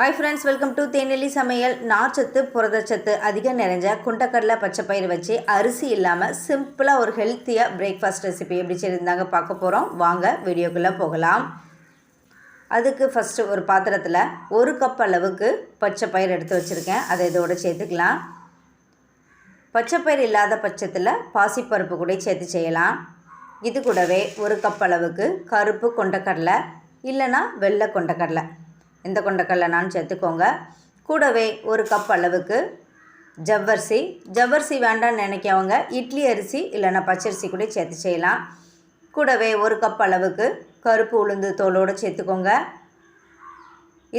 Hi friends welcome to Thenelli Samayal. நார்ச்சத்து புரதச்சத்து அதிகம் நிறைஞ்ச குண்டக்கடலை பச்சைப்பயிர் வச்சு அரிசி இல்லாமல் சிம்பிளாக ஒரு ஹெல்த்தியாக பிரேக்ஃபாஸ்ட் ரெசிபி எப்படி செய்திருந்தாங்க பார்க்க போகிறோம் வாங்க வீடியோக்குள்ளே போகலாம். அதுக்கு ஃபஸ்ட்டு ஒரு பாத்திரத்தில் ஒரு கப் அளவுக்கு பச்சை பயிர் எடுத்து வச்சுருக்கேன். அதை இதோடு சேர்த்துக்கலாம். பச்சைப்பயிர் இல்லாத பட்சத்தில் பாசிப்பருப்பு கூட சேர்த்து செய்யலாம். இது கூடவே ஒரு கப் அளவுக்கு கருப்பு கொண்டக்கடலை இல்லைன்னா வெள்ளை கொண்டக்கடலை. எந்த கொண்டக்கடலைனாலும் சேர்த்துக்கோங்க. கூடவே ஒரு கப் அளவுக்கு ஜவ்வரிசி. ஜவ்வரிசி வேண்டாம்னு நினைக்கவங்க இட்லி அரிசி இல்லைன்னா பச்சரிசி கூட சேர்த்து செய்யலாம். கூடவே ஒரு கப் அளவுக்கு கருப்பு உளுந்து தோலோடு சேர்த்துக்கோங்க.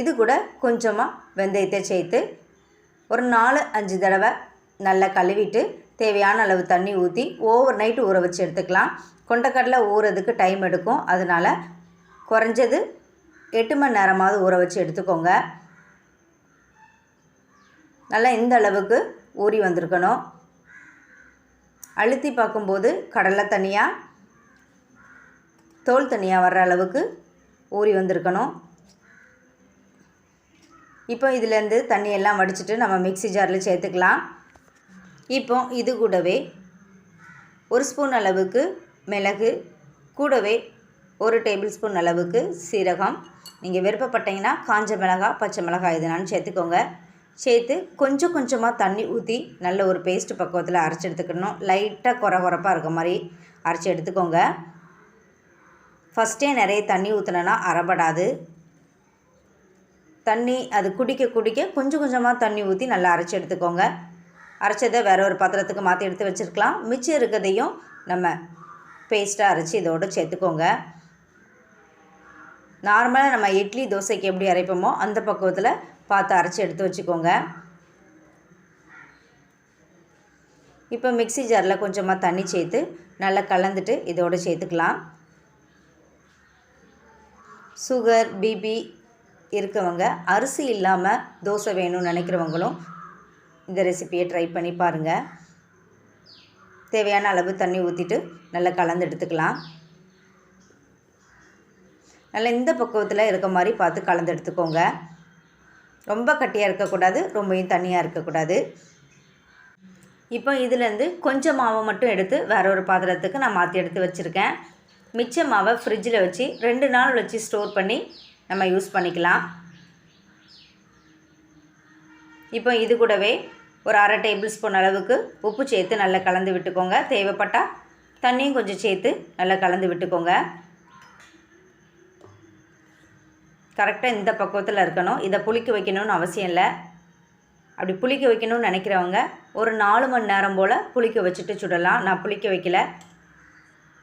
இது கூட கொஞ்சமாக வெந்தயத்தை சேர்த்து ஒரு நாலு அஞ்சு தடவை நல்லா கழுவிட்டு தேவையான அளவு தண்ணி ஊற்றி ஓவர் நைட்டு ஊற வச்சு எடுத்துக்கலாம். கொண்டக்கடலை ஊறதுக்கு டைம் எடுக்கும். அதனால் குறைஞ்சது எட்டு மணி நேரமாவது ஊற வச்சு எடுத்துக்கோங்க. நல்லா இந்த அளவுக்கு ஊறி வந்திருக்கணும். அழுத்தி பார்க்கும்போது கடலை தனியாக தோல் தனியாக வர்ற அளவுக்கு ஊறி வந்திருக்கணும். இப்போ இதுலேருந்து தண்ணியெல்லாம் வடிச்சிட்டு நம்ம மிக்ஸி ஜாரில் சேர்த்துக்கலாம். இப்போ இது கூடவே ஒரு ஸ்பூன் அளவுக்கு மிளகு கூடவே ஒரு டேபிள் ஸ்பூன் அளவுக்கு சீரகம். நீங்கள் விருப்பப்பட்டீங்கன்னா காஞ்ச மிளகாய் பச்சை மிளகாய் இதனாலும் சேர்த்துக்கோங்க. சேர்த்து கொஞ்சம் கொஞ்சமாக தண்ணி ஊற்றி நல்ல ஒரு பேஸ்ட் பக்குவத்தில் அரைச்சி எடுத்துக்கணும். லைட்டாக குறை குறைப்பாக இருக்க மாதிரி அரைச்சி எடுத்துக்கோங்க. ஃபஸ்ட்டே நிறைய தண்ணி ஊற்றினோன்னா அறப்படாது. தண்ணி அது குடிக்க குடிக்க கொஞ்சம் கொஞ்சமாக தண்ணி ஊற்றி நல்லா அரைச்சி எடுத்துக்கோங்க. அரைச்சதை வேற ஒரு பாத்திரத்துக்கு மாற்றி எடுத்து வச்சுருக்கலாம். மிச்சம் இருக்கிறதையும் நம்ம பேஸ்ட்டாக அரைச்சி இதோடு சேர்த்துக்கோங்க. நார்மலாக நம்ம இட்லி தோசைக்கு எப்படி அரைப்போமோ அந்த பக்குவத்தில் பார்த்து அரைச்சி எடுத்து வச்சுக்கோங்க. இப்போ மிக்ஸி ஜாரில் கொஞ்சமாக தண்ணி சேர்த்து நல்லா கலந்துட்டு இதோடு சேர்த்துக்கலாம். சுகர் பிபி இருக்கவங்க அரிசி இல்லாமல் தோசை வேணும்னு நினைக்கிறவங்களும் இந்த ரெசிப்பியை ட்ரை பண்ணி பாருங்கள் தேவையான அளவு தண்ணி ஊற்றிட்டு நல்லா கலந்து எடுத்துக்கலாம். நல்லா இந்த பக்குவத்தில் இருக்க மாதிரி பார்த்து கலந்து எடுத்துக்கோங்க. ரொம்ப கட்டியாக இருக்கக்கூடாது ரொம்பவும் தண்ணியாக இருக்கக்கூடாது. இப்போ இதுலேருந்து கொஞ்சம் மாவை மட்டும் எடுத்து வேற ஒரு பாத்திரத்துக்கு நான் மாற்றி எடுத்து வச்சுருக்கேன். மிச்ச மாவை ஃப்ரிட்ஜில் வச்சு ரெண்டு நாள் வச்சு ஸ்டோர் பண்ணி நம்ம யூஸ் பண்ணிக்கலாம். இப்போ இது கூடவே ஒரு அரை டேபிள் ஸ்பூன் அளவுக்கு உப்பு சேர்த்து நல்லா கலந்து விட்டுக்கோங்க. தேவைப்பட்டால் தண்ணியும் கொஞ்சம் சேர்த்து நல்லா கலந்து விட்டுக்கோங்க. கரெக்டாக இந்த பக்குவத்தில் இருக்கணும். இதை புளிக்க வைக்கணும்னு அவசியம் இல்லை. அப்படி புளிக்க வைக்கணும்னு நினைக்கிறவங்க ஒரு நாலு மணி நேரம் போல் புளிக்க வச்சுட்டு சுடலாம். நான் புளிக்க வைக்கல.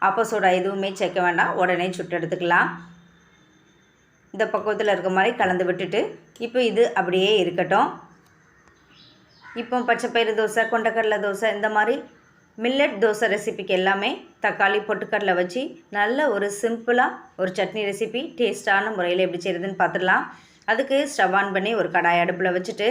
அப்போ சோடா எதுவுமே சேர்க்க வேண்டாம். உடனே சுட்டு எடுத்துக்கலாம். இந்த பக்குவத்தில் இருக்க மாதிரி கலந்து விட்டுட்டு இப்போ இது அப்படியே இருக்கட்டும். இப்போ பச்சைப்பயிறு தோசை கொண்டக்கடலை தோசை இந்த மாதிரி மில்லட் தோசை ரெசிபிக்கு எல்லாமே தக்காளி பொட்டுக்கடலை வச்சு நல்ல ஒரு சிம்பிளாக ஒரு சட்னி ரெசிபி டேஸ்ட்டான முறையில் எப்படி செய்கிறதுன்னு பார்த்துடலாம் அதுக்கு ஸ்டவ் ஆன் பண்ணி ஒரு கடாய் அடுப்பில் வச்சுட்டு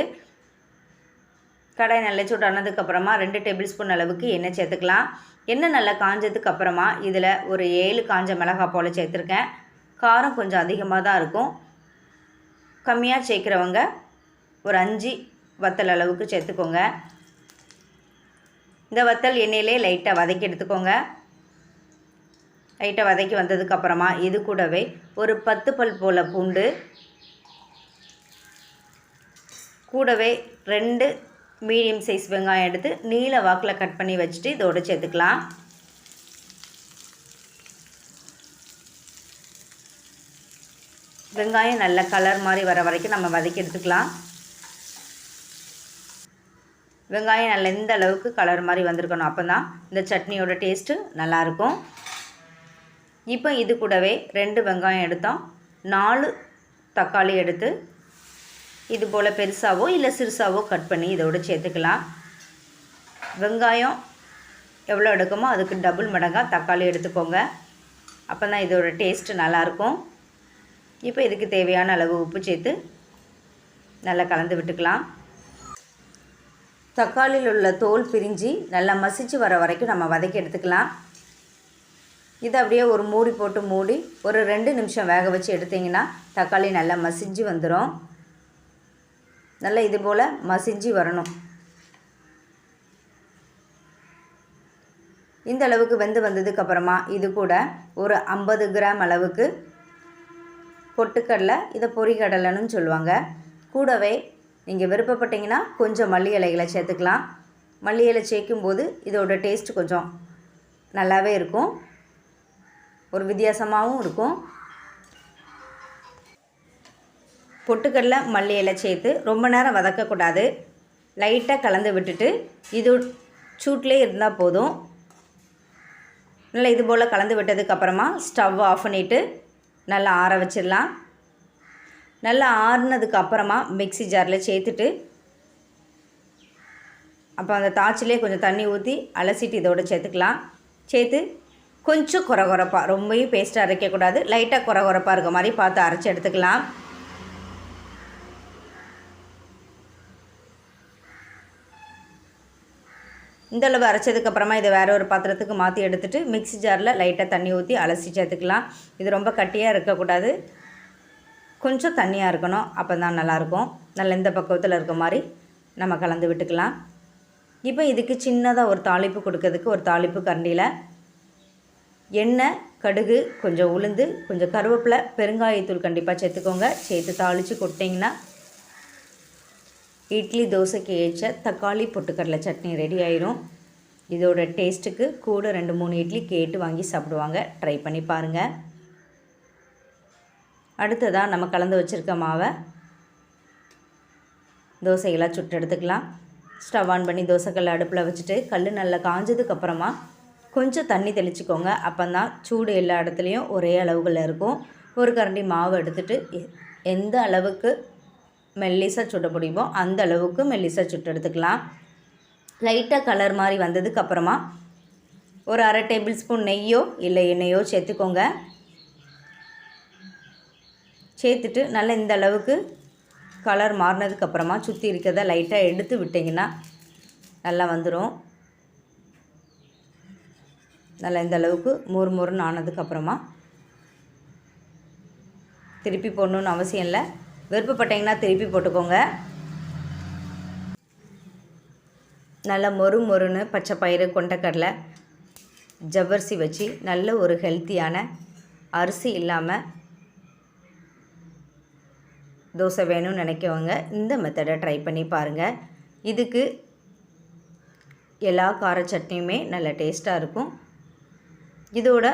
கடாய் நல்லா சூடானதுக்கப்புறமா ரெண்டு டேபிள் ஸ்பூன் அளவுக்கு எண்ணெய் சேர்த்துக்கலாம். எண்ணெய் நல்லா காஞ்சதுக்கு அப்புறமா இதில் ஒரு ஏழு காஞ்ச மிளகாய் போல் சேர்த்துருக்கேன். காரம் கொஞ்சம் அதிகமாக தான் இருக்கும். கம்மியாக சேர்க்குறவங்க ஒரு அஞ்சு வத்தல் அளவுக்கு சேர்த்துக்கோங்க. இந்த வத்தல் எண்ணெயிலே லைட்டாக வதக்கி எடுத்துக்கோங்க. லைட்டாக வதக்கி வந்ததுக்கப்புறமா இது கூடவே ஒரு பத்து பல் போல் பூண்டு கூடவே ரெண்டு மீடியம் சைஸ் வெங்காயம் எடுத்து நீல வாக்கில் கட் பண்ணி வச்சுட்டு இதோடு சேர்த்துக்கலாம். வெங்காயம் நல்ல கலர் மாதிரி வர வரைக்கும் நம்ம வதக்கி எடுத்துக்கலாம். வெங்காயம் நல்ல இந்த அளவுக்கு கலர் மாதிரி வந்திருக்கணும். அப்போ தான் இந்த சட்னியோட டேஸ்ட்டு நல்லாயிருக்கும். இப்போ இது கூடவே ரெண்டு வெங்காயம் எடுத்தோம். நாலு தக்காளி எடுத்து இது போல் பெருசாகவோ இல்லை சிறுசாவோ கட் பண்ணி இதோடு சேர்த்துக்கலாம். வெங்காயம் எவ்வளோ எடுக்குமோ அதுக்கு டபுள் மடங்காக தக்காளி எடுத்துக்கோங்க. அப்போ தான் இதோட டேஸ்ட்டு நல்லாயிருக்கும். இப்போ இதுக்கு தேவையான அளவு உப்பு சேர்த்து நல்லா கலந்து விட்டுக்கலாம். தக்காளியில் உள்ள தோல் பிரிஞ்சு நல்லா மசிச்சு வர வரைக்கும் நம்ம வதக்கி எடுத்துக்கலாம். இதை அப்படியே ஒரு மூடி போட்டு மூடி ஒரு ரெண்டு நிமிஷம் வேக வச்சு எடுத்திங்கன்னா தக்காளி நல்லா மசிஞ்சு வந்துடும் நல்லா இது போல் மசிஞ்சு வரணும். இந்த அளவுக்கு வெந்து வந்ததுக்கப்புறமா இது கூட ஒரு ஐம்பது கிராம் அளவுக்கு பொட்டுக்கடலை இதை பொறிக்கடலைன்னு சொல்லுவாங்க. கூடவே நீங்கள் விருப்பப்பட்டீங்கன்னா கொஞ்சம் மல்லி இலைகளை சேர்த்துக்கலாம். மல்லி இலை சேர்க்கும்போது இதோட டேஸ்ட் கொஞ்சம் நல்லாவே இருக்கும். ஒரு வித்தியாசமாகவும் இருக்கும். பொட்டுக்கடலை மல்லி இலை சேர்த்து ரொம்ப நேரம் வதக்கக்கூடாது. லைட்டாக கலந்து விட்டுட்டு இது சூட்லேயே இருந்தால் போதும். நல்லா இது போல் கலந்து விட்டதுக்கப்புறமா ஸ்டவ் ஆஃப் பண்ணிவிட்டு நல்லா ஆற வச்சிடலாம். நல்லா ஆறுனதுக்கு அப்புறமா மிக்ஸி ஜாரில் சேர்த்துட்டு அப்போ அந்த தாச்சிலே கொஞ்சம் தண்ணி ஊற்றி அலசிட்டு இதோட சேர்த்துக்கலாம். சேர்த்து கொஞ்சம் குறை குறைப்பாக ரொம்பவும் பேஸ்ட்டாக அரைக்கக்கூடாது லைட்டாக குறை குறைப்பாக இருக்க மாதிரி பார்த்து அரைச்சி எடுத்துக்கலாம். இந்தளவு அரைச்சதுக்கப்புறமா இதை வேறு ஒரு பாத்திரத்துக்கு மாற்றி எடுத்துகிட்டு மிக்ஸி ஜாரில் லைட்டாக தண்ணி ஊற்றி அலசி சேர்த்துக்கலாம். இது ரொம்ப கட்டியாக இருக்கக்கூடாது. கொஞ்சம் தண்ணியாக இருக்கணும் அப்போ தான் நல்லாயிருக்கும். நல்ல இந்த பக்குவத்தில் இருக்க மாதிரி நம்ம கலந்து விட்டுக்கலாம். இப்போ இதுக்கு சின்னதாக ஒரு தாளிப்பு கொடுக்கறதுக்கு ஒரு தாளிப்பு கரண்டியில் எண்ணெய் கடுகு கொஞ்சம் உளுந்து கொஞ்சம் கருவேப்பிலை பெருங்காயத்தூள் கண்டிப்பாக சேர்த்துக்கோங்க. சேர்த்து தாளித்து கொட்டிங்கன்னா இட்லி தோசைக்கு ஏற்ற தக்காளி பொட்டுக்கடலை சட்னி ரெடி ஆயிரும். இதோட டேஸ்ட்டுக்கு கூட ரெண்டு மூணு இட்லி கேட்டு வாங்கி சாப்பிடுவாங்க. ட்ரை பண்ணி பாருங்கள் அடுத்ததாக நம்ம கலந்து வச்சுருக்க மாவை தோசைகளாக சுட்டு எடுத்துக்கலாம். ஸ்டவ் ஆன் பண்ணி தோசைக்கல் அடுப்பில் வச்சுட்டு கல் நல்லா காஞ்சதுக்கப்புறமா கொஞ்சம் தண்ணி தெளிச்சுக்கோங்க. அப்போ தான் சூடு எல்லா இடத்துலையும் ஒரே அளவுகளில் இருக்கும். ஒரு கரண்டி மாவு எடுத்துகிட்டு எந்த அளவுக்கு மெல்லிசாக சுட முடியுமோ அந்த அளவுக்கு மெல்லிசாக சுட்டு எடுத்துக்கலாம். லைட்டாக கலர் மாதிரி வந்ததுக்கப்புறமா ஒரு அரை டேபிள் ஸ்பூன் நெய்யோ இல்லை எண்ணெயோ சேர்த்துக்கோங்க. சேர்த்துட்டு நல்லா இந்த அளவுக்கு கலர் மாறினதுக்கப்புறமா சுற்றி இருக்கிறத லைட்டாக எடுத்து விட்டிங்கன்னா நல்லா வந்துடும் நல்லா இந்த அளவுக்கு மொறு மொறுன்னு ஆனதுக்கப்புறமா திருப்பி போடணுன்னு அவசியம் இல்லை. விருப்பப்பட்டீங்கன்னா திருப்பி போட்டுக்கோங்க. நல்லா மொறு மொறுன்னு பச்சை பயிறு கொண்டக்கடலை ஜவ்வரிசி வச்சு நல்ல ஒரு ஹெல்த்தியான அரிசி இல்லாமல் தோசை வேணும்னு நினைக்கவங்க இந்த மெத்தடை ட்ரை பண்ணி பாருங்கள் இதுக்கு எல்லா கார சட்னியுமே நல்ல டேஸ்ட்டாக இருக்கும். இதோட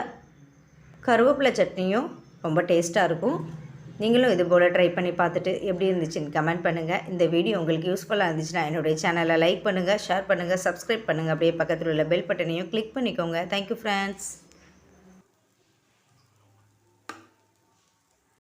கருவேப்பிலை சட்னியும் ரொம்ப டேஸ்ட்டாக இருக்கும். நீங்களும் இது போல் ட்ரை பண்ணி பார்த்துட்டு எப்படி இருந்துச்சுன்னு கமெண்ட் பண்ணுங்கள் இந்த வீடியோ உங்களுக்கு யூஸ்ஃபுல்லாக இருந்துச்சுன்னா என்னுடைய சேனலை லைக் பண்ணுங்கள் ஷேர் பண்ணுங்கள் சப்ஸ்கிரைப் பண்ணுங்கள் அப்படியே பக்கத்தில் உள்ள பெல் பட்டனையும் கிளிக் பண்ணிக்கோங்க. Thank you friends